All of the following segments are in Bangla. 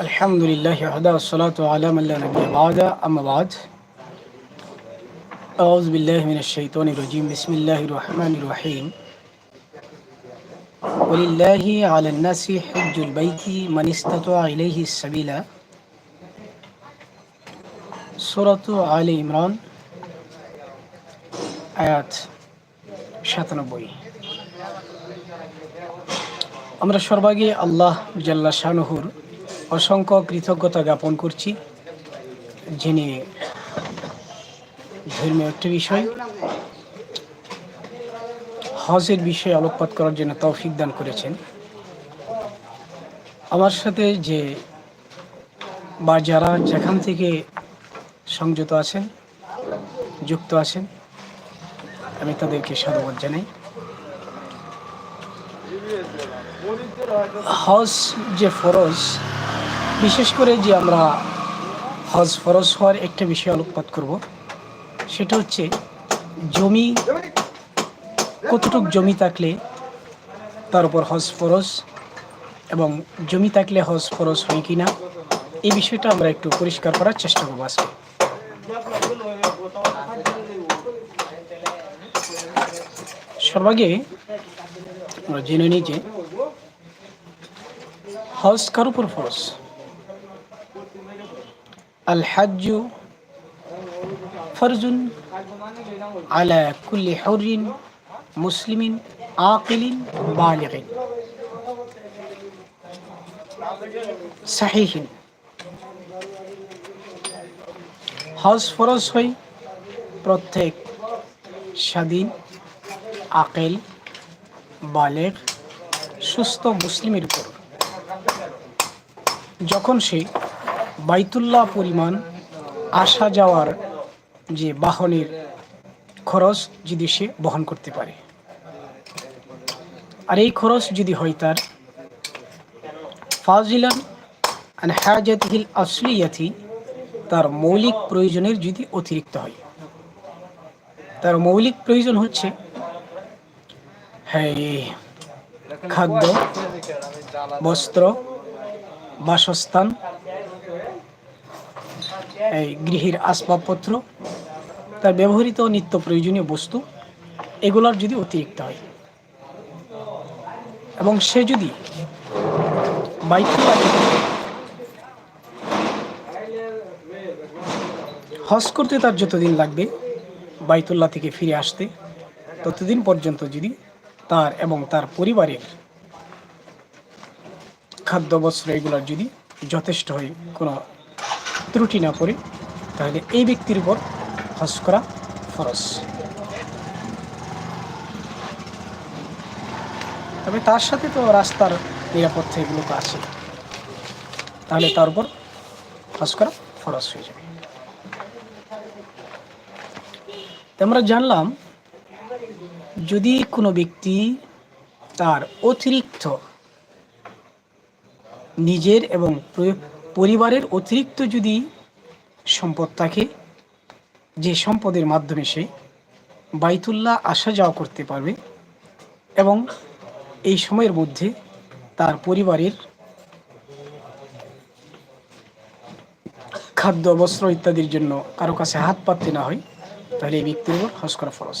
الحمد لله وحده والصلاة على من لا نبي بعد أما بعد أعوذ بالله من الشيطان الرجيم بسم الله الرحمن الرحيم ولله على الناس حج البيت من استطاع إليه السبيل سورة آل عمران আয়াত সাতানব্বই আমরা সর্বাগে আল্লাহ জাল্লা শাহনুহুর অসংখ্য কৃতজ্ঞতা জ্ঞাপন করছি, যিনি ধর্মীয় একটি বিষয়। হজের বিষয়ে আলোকপাত করার জন্য তৌফিক দান করেছেন। আমার সাথে যে বা যারা যেখান থেকে সংযত আছেন, যুক্ত আছেন, আমি তাদেরকে সাধুবাদ জানাই। হজ যে ফরজ বিশেষ করে যে আমরা হজ ফরজ হওয়ার একটা বিষয় আলোকপাত করব, সেটা হচ্ছে জমি, কতটুক জমি থাকলে তার উপর হজ ফরজ এবং জমি থাকলে হজ ফরজ হয় কি না এই বিষয়টা আমরা একটু পরিষ্কার করার চেষ্টা করব আজকে। সর্বাগে আমরা জেনে নিই যে হজ কার উপর ফরজ? আল হাজ ফরজুন আলা কুল্লি হরিন মুসলিমিন আকিলিন বালিগিন হজ ফরজ হয় প্রত্যেক স্বাধীন, আকেল বালের সুস্থ মুসলিমের উপর। যখন সে বাইতুল্লাহ পরিমাণ আসা যাওয়ার যে বাহনের খরচ যদি সে বহন করতে পারে। আর এই খরচ যদি হয় তার, ফাজিলান হাজাতিল আসলিয়াতি, তার মৌলিক প্রয়োজনের যদি অতিরিক্ত হয়। তার মৌলিক প্রয়োজন হচ্ছে হ্যাঁ খাদ্য, বস্ত্র, বাসস্থান গৃহের আসবাবপত্র, তার ব্যবহৃত নিত্য প্রয়োজনীয় বস্তু, এগুলোর যদি অতিরিক্ত হয়। এবং সে যদি বাইতুল্লাহ হজ করতে তার যতদিন লাগবে, বাইতুল্লাহ থেকে ফিরে আসতে, ততদিন পর্যন্ত যদি তার এবং তার পরিবারের খাদ্য বস্ত্র এগুলোর যদি যথেষ্ট হয়, কোনো ত্রুটি না পড়ে তাহলে এই ব্যক্তির উপর হজ করা ফরস তবে তার সাথে তো রাস্তার নিরাপত্তা এগুলো তো আছে। তাহলে তার উপর হজ করা ফরস হয়ে যাবে। আমরা জানলাম, যদি কোনো ব্যক্তি তার অতিরিক্ত নিজের এবং পরিবারের অতিরিক্ত যদি সম্পদ থাকে, যে সম্পদের মাধ্যমে সে বাইতুল্লাহ আসা যাওয়া করতে পারবে এবং এই সময়ের মধ্যে তার পরিবারের খাদ্য, বস্ত্র ইত্যাদির জন্য কারও কাছে হাত পাততে না হয়, তাহলে এই ব্যক্তির উপর হজ করা ফরজ।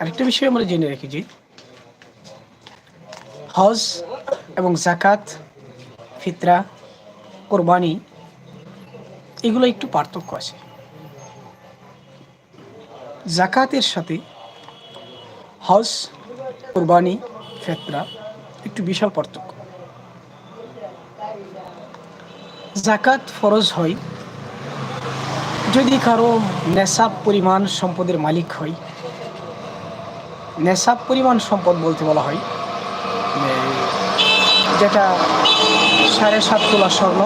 আরেকটা বিষয় আমরা জেনে রাখি যে হজ এবং জাকাত ফিতরা, কোরবানি, এগুলো একটু পার্থক্য আছে। জাকাতের সাথে হজ, কোরবানি, ফেতরা একটু বিশাল পার্থক্য। জাকাত ফরজ হয় যদি কারও নেশাব পরিমাণ সম্পদের মালিক হয়। নেশাব পরিমাণ সম্পদ বলতে বলা হয়। যেটা সাড়ে সাত তোলা স্বর্ণ,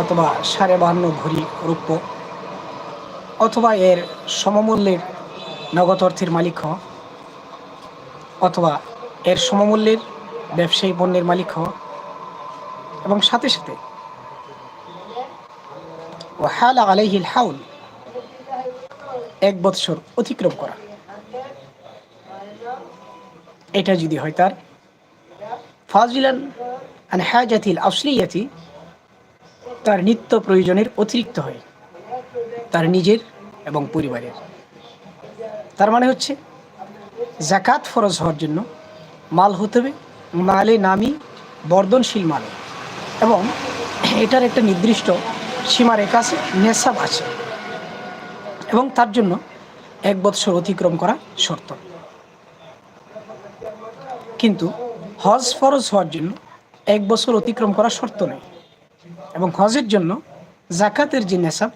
অথবা সাড়ে বান্ন ভরি রূপ্য, অথবা এর সমমূল্যের নগদ অর্থের মালিক হওয়া, অথবা এর সমমূল্যের ব্যবসায়ী পণ্যের মালিক হওয়া, এবং সাথে সাথে ওয়াহাল আলাইহিল হাউল, এক বৎসর অতিক্রম করা। এটা যদি হয় তার ফাজিলান আন হাজাতিল আসলিয়াতি, তার নিত্য প্রয়োজনের অতিরিক্ত হয়, তার নিজের এবং পরিবারের। তার মানে হচ্ছে জাকাত ফরজ হওয়ার জন্য মাল হতে হবে মালে নামি বর্ধনশীল মাল এবং এটার একটা নির্দিষ্ট সীমারেখা আছে, নেশাব আছে এবং তার জন্য এক বৎসর অতিক্রম করা শর্ত। কিন্তু হজ ফরজ হওয়ার জন্য এক বছর অতিক্রম করা শর্ত নেই। এবং হজের জন্য জাকাতের যে নেশাব,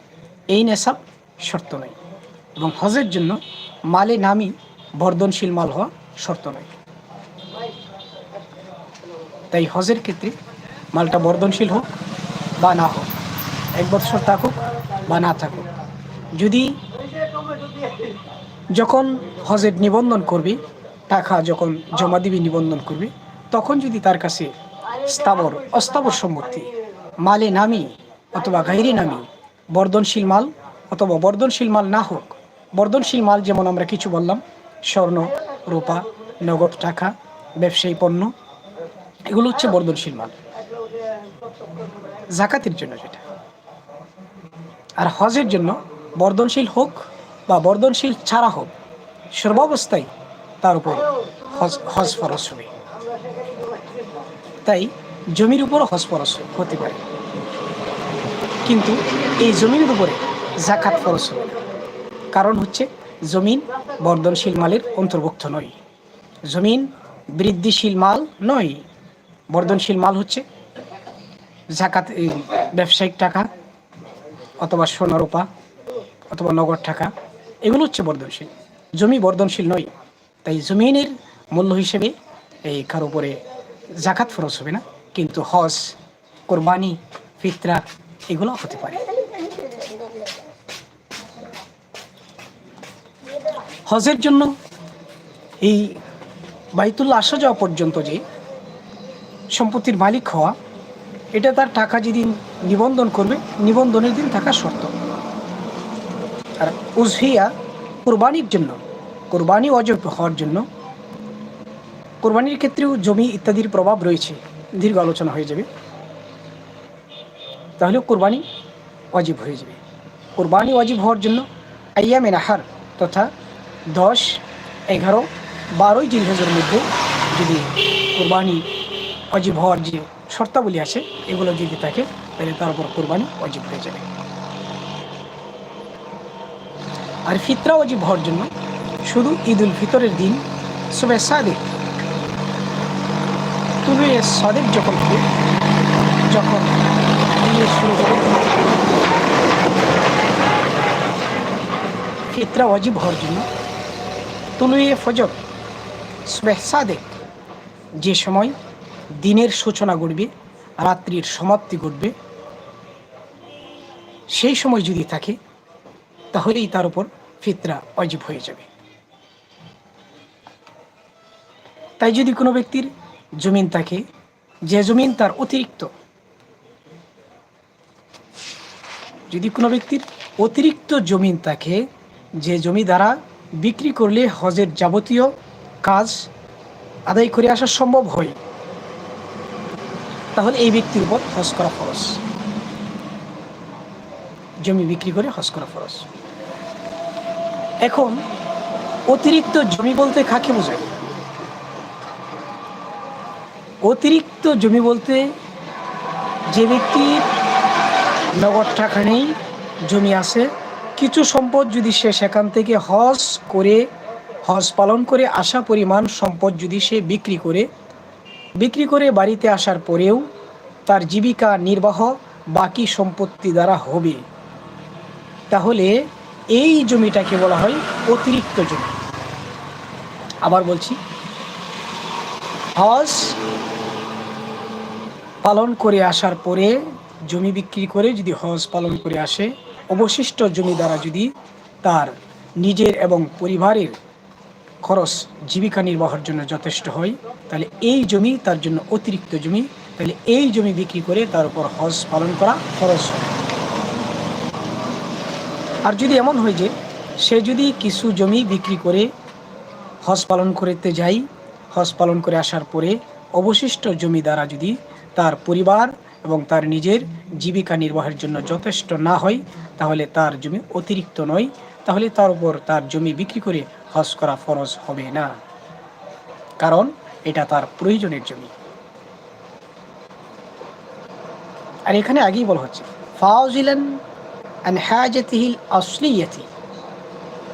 এই নেশাব শর্ত নেই। এবং হজের জন্য মালে নামি বর্ধনশীল মাল হওয়া শর্ত নয় তাই হজের ক্ষেত্রে মালটা বর্ধনশীল হোক বা না হোক, এক বছর থাকুক বা না থাকুক, যদি যখন হজের নিবন্ধন করবে, টাকা যখন জমা দিবি, নিবন্ধন করবে তখন যদি তার কাছে স্থাবর, অস্থাবর সম্পত্তি মালে নামি অথবা গাইরে নামি, বর্ধনশীল মাল অথবা বর্ধনশীল মাল না হোক, বর্ধনশীল মাল যেমন আমরা কিছু বললাম, স্বর্ণ, রূপা, নগদ টাকা, ব্যবসায়ী পণ্য, এগুলো হচ্ছে বর্ধনশীল মাল। জাকাতের জন্য যেটা। আর হজের জন্য বর্ধনশীল হোক বা বর্ধনশীল ছাড়া হোক, সর্বাবস্থায় তার উপর হজ হজ ফরস হবে। তাই জমির উপর হজ ফরস হতে পারে। কিন্তু এই জমির উপরে জাকাত ফরস হবে কারণ হচ্ছে জমিন বর্ধনশীল মালের অন্তর্ভুক্ত নয়। জমিন বৃদ্ধিশীল মাল নয়। বর্ধনশীল মাল হচ্ছে জাকাত ব্যবসায়িক টাকা অথবা সোনা রূপা অথবা নগদ টাকা, এগুলো হচ্ছে বর্ধনশীল। জমি বর্ধনশীল নয়, তাই জমিনের মূল্য হিসেবে এই কার উপরে জাকাত ফরজ হবে না, কিন্তু হজ, কোরবানি, ফিতরা এগুলো হতে পারে। হজের জন্য এই বাইতুল্লাহ আসা যাওয়া পর্যন্ত যে সম্পত্তির মালিক হওয়া, এটা তার টাকা যেদিন নিবন্ধন করবে, নিবন্ধনের দিন থাকা শর্ত। আর উজহিয়া কোরবানির জন্য, কোরবানি অজব হওয়ার জন্য কোরবানির ক্ষেত্রেও জমি ইত্যাদির প্রভাব রয়েছে। দীর্ঘ আলোচনা হয়ে যাবে। তাহলে কোরবানি অজীব হয়ে যাবে। কোরবানি অজীব হওয়ার জন্য আইয়ামে নাহার তথা দশ, এগারো, বারোই জিলহজের মধ্যে যদি কোরবানি অজীব হওয়ার যে শর্তাবলী আছে, এগুলো যদি থাকে, তাহলে তার উপর কোরবানি অজীব হয়ে যাবে। আর ফিতরা অজীব হওয়ার জন্য শুধু ঈদ উল ফিতরের দিন সুবে সাদেক এ সাদেক যখন যখন শুরু হবে ফিতরা অজীব হওয়ার জন্য তুলুয়ে ফজর সাদেক যে সময় দিনের সূচনা ঘটবে, রাত্রির সমাপ্তি ঘটবে, সেই সময় যদি থাকে, তাহলেই তার উপর ফিতরা অজীব হয়ে যাবে। তাই যদি কোনো ব্যক্তির জমিন থাকে, যে জমিন তার অতিরিক্ত। যদি কোনো ব্যক্তির অতিরিক্ত জমিন থাকে, যে জমি দ্বারা বিক্রি করলে হজের যাবতীয় কাজ আদায় করে আসা সম্ভব হয়, তাহলে এই ব্যক্তির উপর হজ করা ফরজ। জমি বিক্রি করে হজ করা ফরজ। এখন, অতিরিক্ত জমি বলতে কাকে বোঝায়? অতিরিক্ত জমি বলতে যে ব্যক্তির নগদ টাকা নেই, জমি আছে, কিছু সম্পদ যদি সে সেখান থেকে হজ করে, হজ পালন করে আসা পরিমাণ সম্পদ যদি সে বিক্রি করে বিক্রি করে বাড়িতে আসার পরেও তার জীবিকা নির্বাহ, বাকি সম্পত্তি দ্বারা হবে। তাহলে এই জমিটাকে বলা হয় অতিরিক্ত জমি। আবার বলছি, হজ পালন করে আসার পরে জমি বিক্রি করে যদি হজ পালন করে আসে, অবশিষ্ট জমি দ্বারা যদি তার নিজের এবং পরিবারের খরচ জীবিকা নির্বাহের জন্য যথেষ্ট হয়, তাহলে এই জমি তার জন্য অতিরিক্ত জমি, তাহলে এই জমি বিক্রি করে তার উপর হজ পালন করা খরচ হয়। আর যদি এমন হয় যে সে যদি কিছু জমি বিক্রি করে হজ পালন করতে যাই হজ পালন করে আসার পরে অবশিষ্ট জমি দ্বারা যদি তার পরিবার এবং তার নিজের জীবিকা নির্বাহের জন্য যথেষ্ট না হয়, তাহলে তার জমি অতিরিক্ত নয়, তাহলে তার উপর তার জমি বিক্রি করে হজ করা ফরজ হবে না। কারণ এটা তার প্রয়োজনের জমি। আর এখানে আগেই বলা হচ্ছে, ফাউজিলান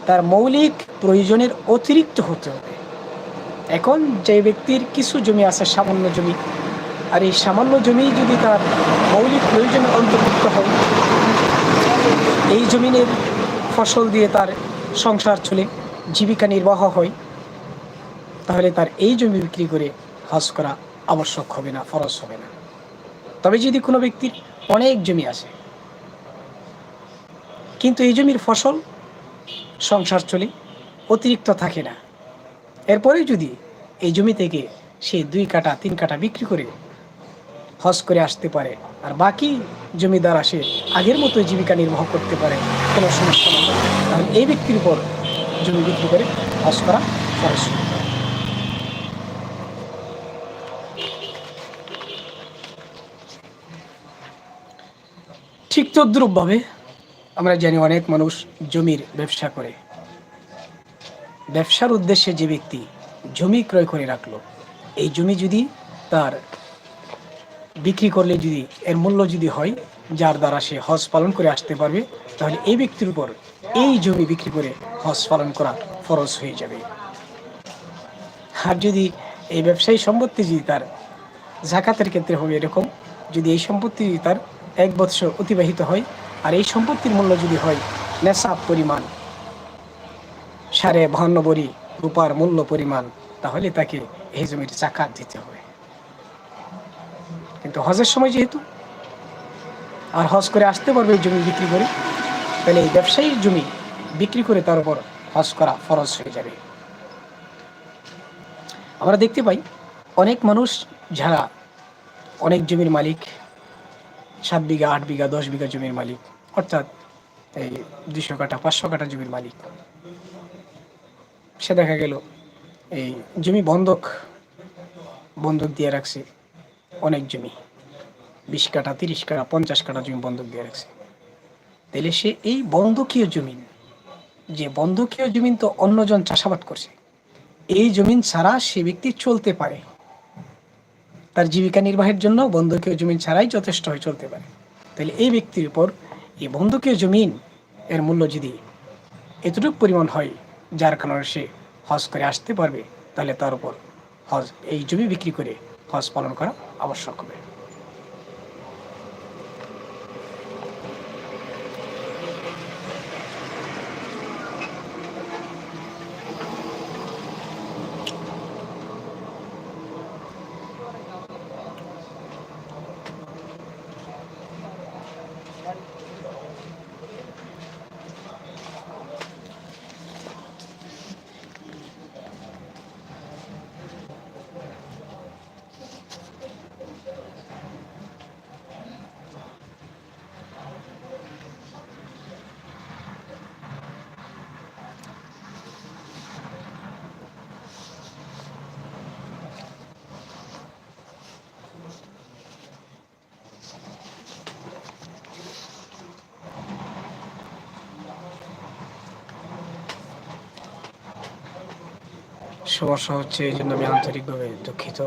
তার মৌলিক প্রয়োজনের অতিরিক্ত হতে হবে। এখন যে ব্যক্তির কিছু জমি আছে, সামান্য জমি আর এই সামান্য জমি যদি তার মৌলিক প্রয়োজনে অন্তর্ভুক্ত হয়, এই জমিনের ফসল দিয়ে তার সংসার চলে, জীবিকা নির্বাহ হয়, তাহলে তার এই জমি বিক্রি করে হজ করা আবশ্যক হবে না, ফরজ হবে না। তবে যদি কোনো ব্যক্তির অনেক জমি আছে, কিন্তু এই জমির ফসল সংসার চলে, অতিরিক্ত থাকে না এরপরে যদি এই জমি থেকে সে দুই কাটা, তিন কাটা বিক্রি করে হজ করে আসতে পারে। আর বাকি জমিদার আসে, আগের মতো জীবিকা নির্বাহ করতে পারে, কোনো সমস্যা নেই। তাহলে এই ব্যক্তির উপর জমি বিক্রি করে হজ করা খরচ ঠিক তদ্রুপভাবে আমরা জানি অনেক মানুষ জমির ব্যবসা করে। ব্যবসার উদ্দেশ্যে যে ব্যক্তি জমি ক্রয় করে রাখল, এই জমি যদি তার বিক্রি করলে যদি, এর মূল্য যদি হয়, যার দ্বারা সে হজ পালন করে আসতে পারবে, তাহলে এই ব্যক্তির উপর এই জমি বিক্রি করে হজ পালন করা ফরজ হয়ে যাবে। আর যদি এই ব্যবসায়ী সম্পত্তি যদি তার জাকাতের ক্ষেত্রে হবে এরকম, যদি এই সম্পত্তি যদি তার এক বৎসর অতিবাহিত হয়, আর এই সম্পত্তির মূল্য যদি হয় নেশাব পরিমাণ, সাড়ে বাহান্ন বড়ি রূপার মূল্য পরিমাণ, তাহলে তাকে এই জমির জাকাত দিতে হবে। কিন্তু হজের সময় যেহেতু, আর হজ করে আসতে পারবে এই জমি বিক্রি করে, তাহলে এই ব্যবসায়ীর জমি বিক্রি করে তার উপর হজ করা ফরজ হয়ে যাবে। আমরা দেখতে পাই অনেক মানুষ যারা অনেক জমির মালিক, সাত বিঘা, আট বিঘা, দশ বিঘা জমির মালিক, অর্থাৎ এই দুশো কাঠা, পাঁচশো কাঠা জমির মালিক। সে দেখা গেল এই জমি বন্ধক বন্ধক দিয়ে রাখছে। অনেক জমি। বিশ কাঠা, তিরিশ কাঠা, পঞ্চাশ কাঠা জমি বন্ধক দিয়ে রাখছে। তাহলে সে এই বন্ধকীয় জমিন যে বন্ধকীয় জমিন তো অন্যজন চাষাবাদ করছে, এই জমিন ছাড়া সে ব্যক্তি চলতে পারে। তার জীবিকা নির্বাহের জন্য বন্ধকীয় জমিন ছাড়াই যথেষ্ট হয়ে চলতে পারে। তাহলে এই ব্যক্তির উপর এই বন্ধকীয় জমিন এর মূল্য যদি এতটুকু পরিমাণ হয়, যার কারণে সে হজ করে আসতে পারবে তাহলে তার উপর হজ, এই জমি বিক্রি করে হজ পালন করা আবশ্যক হবে। সমস্যা হচ্ছে এই জন্য আমি আন্তরিকভাবে দুঃখিত।